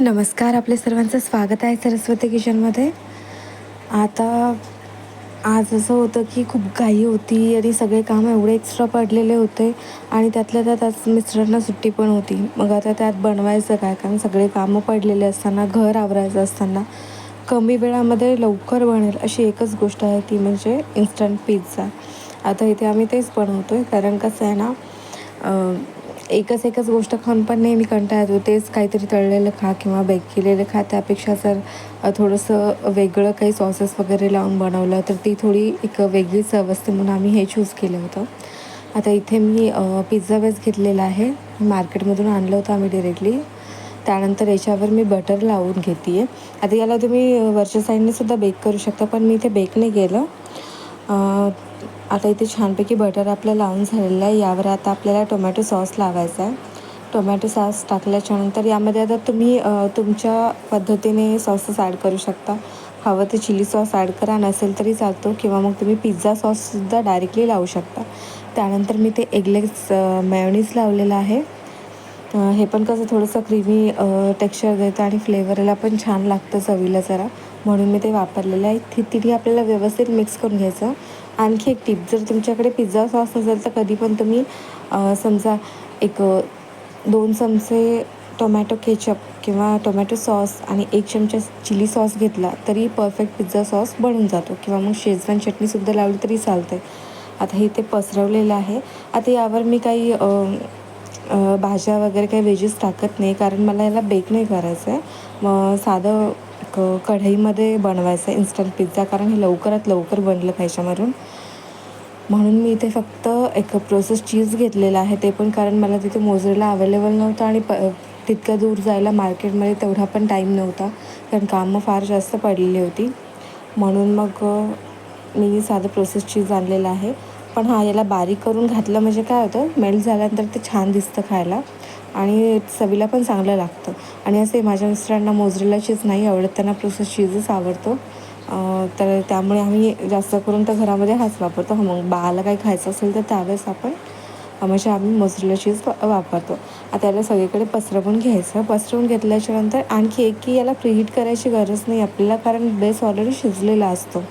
नमस्कार आपल्या सर्वांचं स्वागत आहे सरस्वती किचनमध्ये. आता आज असं होतं की खूप घाई होती आणि सगळे काम एवढे एक्स्ट्रा पडलेले होते आणि त्यातल्या त्यात आज मिस्टरांना सुट्टी पण होती. मग आता त्यात बनवायचं काय? कारण सगळे कामं पडलेले असताना घर आवरायचं असताना कमी वेळामध्ये लवकर बनेल अशी एकच गोष्ट आहे ती म्हणजे इन्स्टंट पिझ्झा आता इथे आम्ही तेच बनवतो आहे कारण कसं आहे ना एकच एकच गोष्ट खाऊन पण नेहमी कंटाळा येतो. तेच काहीतरी तळलेलं खा किंवा बेक केलेलं खा. त्यापेक्षा जर थोडंसं वेगळं काही सॉसेस वगैरे लावून बनवलं तर ती थोडी एक वेगळी चव असते म्हणून आम्ही हे चूज केलं होतं. आता इथे मी पिझ्झा बेस घेतलेला आहे. मार्केटमधून आणलं होतं आम्ही डिरेक्टली त्यानंतर याच्यावर मी बटर लावून घेते आहे आता याला तुम्ही वरच्या साईडने सुद्धा बेक करू शकता पण मी इथे बेक नाही केलं. आता इथे छानपैकी बटर आपलं लावून झालेलं आहे. यावर आता आपल्याला टोमॅटो सॉस लावायचा आहे. टोमॅटो सॉस टाकल्याच्यानंतर यामध्ये आता तुम्ही तुमच्या पद्धतीने सॉसेस ॲड करू शकता. हवं ते चिली सॉस ॲड करा नसेल तरी चालतो. किंवा मग तुम्ही पिझ्झा सॉससुद्धा डायरेक्टली लावू शकता. त्यानंतर मी ते एगलेक्स मॅयोनीज लावलेलं आहे. हे पण कसं थोडंसं क्रीमी टेक्स्चर देतं आणि फ्लेवरला पण छान लागतं चवीला जरा. म्हणून मी ते वापरलेलं आहे. तिथे आपल्याला व्यवस्थित मिक्स करून घ्यायचं. आणखी एक टिप जर तुमच्याकडे पिझ्झा सॉस असेल तर कधी पण तुम्ही समजा एक दोन चमचे टोमॅटो केचप किंवा टोमॅटो सॉस आणि एक चमचा चिली सॉस घेतला तरी परफेक्ट पिझ्झा सॉस बनून जातो. किंवा मग शेजवान चटणीसुद्धा लावली तरी चालते आता हे ते पसरवलेलं आहे. आता यावर मी काही भाज्या वगैरे काही वेजेस टाकत नाही. कारण मला याला बेक नाही करायचं आहे मग साधं कढईमध्ये बनवायचं आहे इन्स्टंट पिझ्झा कारण हे लवकरात लवकर बनलं पाहिजे म्हणून मी इथे फक्त एक प्रोसेस चीज घेतलेला आहे. ते पण कारण मला तिथे मोजरेला अवेलेबल नव्हतं आणि प तितक्या दूर जायला मार्केटमध्ये तेवढा पण टाईम नव्हता. कारण कामं फार जास्त पडलेली होती. म्हणून मग मी साधं प्रोसेस चीज आणलेलं आहे. पण हां याला बारीक करून घातलं म्हणजे काय होतं? मेल्ट झाल्यानंतर ते छान दिसतं खायला. आणि चवीला पण चांगलं लागतं. आणि असे माझ्या मिस्टरांना मोजरेला चीज नाही आवडत त्यांना प्रोसेस चीजच आवडतो. तर त्यामुळे आम्ही जास्त करून तर घरामध्ये हाच वापरतो. मग बाळाला काही खायचं असेल तर त्यावेळेस आपण म्हणजे आम्ही मोजरेला चीज वापरतो. आता याला सगळीकडे पसरवून घ्यायचं. पसरवून घेतल्याच्यानंतर आणखी एक की याला प्रिहीट करायची गरज नाही आपल्याला कारण बेस ऑलरेडी शिजलेला असतो.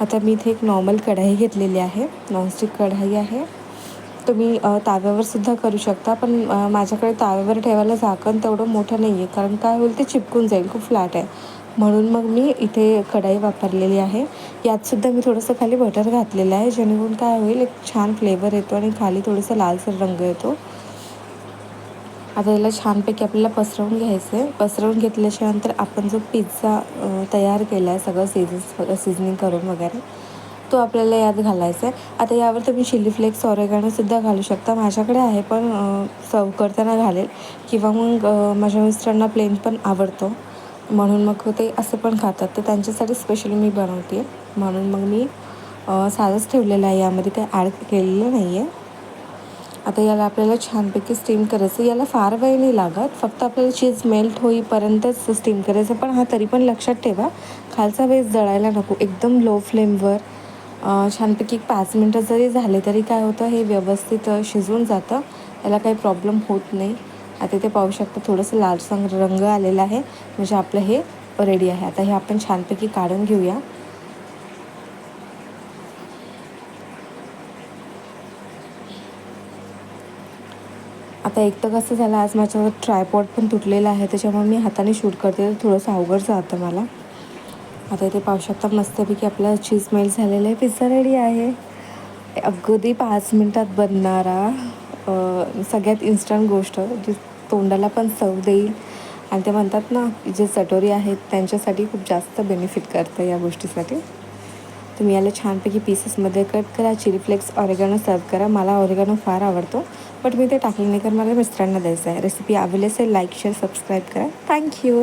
आता मी इथे एक नॉर्मल कढाई घेतलेली आहे. नॉनस्टिक कढाई आहे. तुम्ही ताव्यावर सुद्धा करू शकता पण माझ्याकडे ताव्यावर ठेवायला झाकण तेवढं मोठं नाही आहे कारण काय होईल ते चिपकून जाईल खूप फ्लॅट आहे. म्हणून मग मी इथे कढाई वापरलेली आहे. यातसुद्धा मी थोडंसं खाली बटर घातलेलं आहे जेणेकरून काय होईल एक छान फ्लेवर येतो आणि खाली थोडंसं लालसर रंग येतो. आता याला छानपैकी आपल्याला पसरवून घ्यायचं आहे पसरवून घेतल्याच्यानंतर आपण जो पिझ्झा तयार केला आहे सगळं सीझन सीझनिंग करून वगैरे तो आपल्याला यात घालायचा आहे आता यावर तुम्ही चिली फ्लेक्स सुद्धा घालू शकता. माझ्याकडे आहे पण सर्व करताना घालेल. किंवा मग माझ्या मिस्टरांना प्लेन पण आवडतो. म्हणून मग ते असं पण खातात. तर त्यांच्यासाठी स्पेशली मी बनवते. म्हणून मग मी साधंच ठेवलेलं आहे. यामध्ये काही ॲड केलेलं नाही आहे आता याला आपल्याला छानपैकी स्टीम करायचं. याला फार वेळ नाही लागत. फक्त आपल्याला चीज मेल्ट होईपर्यंतच स्टीम करायचं. पण हा तरी पण लक्षात ठेवा. खालचा वेस जळायला नको. एकदम लो फ्लेमवर छानपैकी पाच मिनटं जरी झाले तरी काय होतं हे व्यवस्थित शिजून जातं. याला काही प्रॉब्लेम होत नाही. आता ते पाहू शकता थोडंसं लालसंग रंग आलेला आहे. म्हणजे आपलं हे रेडी आहे. आता हे आपण छानपैकी काढून घेऊया. आता एक तर कसं झालं आज माझ्यावर ट्रायपॉड पण तुटलेलं आहे. त्याच्यामुळे मी हाताने शूट करते तर थोडंसं अवघड जातं मला. आता इथे पाहू शकता मस्तपैकी आपला चीज मेल्ट झालेलं आहे. पिझ्झा रेडी आहे. अगदी पाच मिनटात बनणारा सगळ्यात इन्स्टंट गोष्ट जी तोंडाला पण चव देईल. आणि ते म्हणतात ना जे चटोरी आहेत त्यांच्यासाठी खूप जास्त बेनिफिट करतं या गोष्टीसाठी. तुम्ही याला छानपैकी पीसेसमध्ये कट करा चिली फ्लेक्स ऑरेगानो सर्व करा. मला ऑरेगानो फार आवडतो बट मी ते टाकलं नाही कारण मला मिस्टरांना द्यायचं आहे. रेसिपी आवडली असेल लाईक शेअर सबस्क्राईब करा. Thank you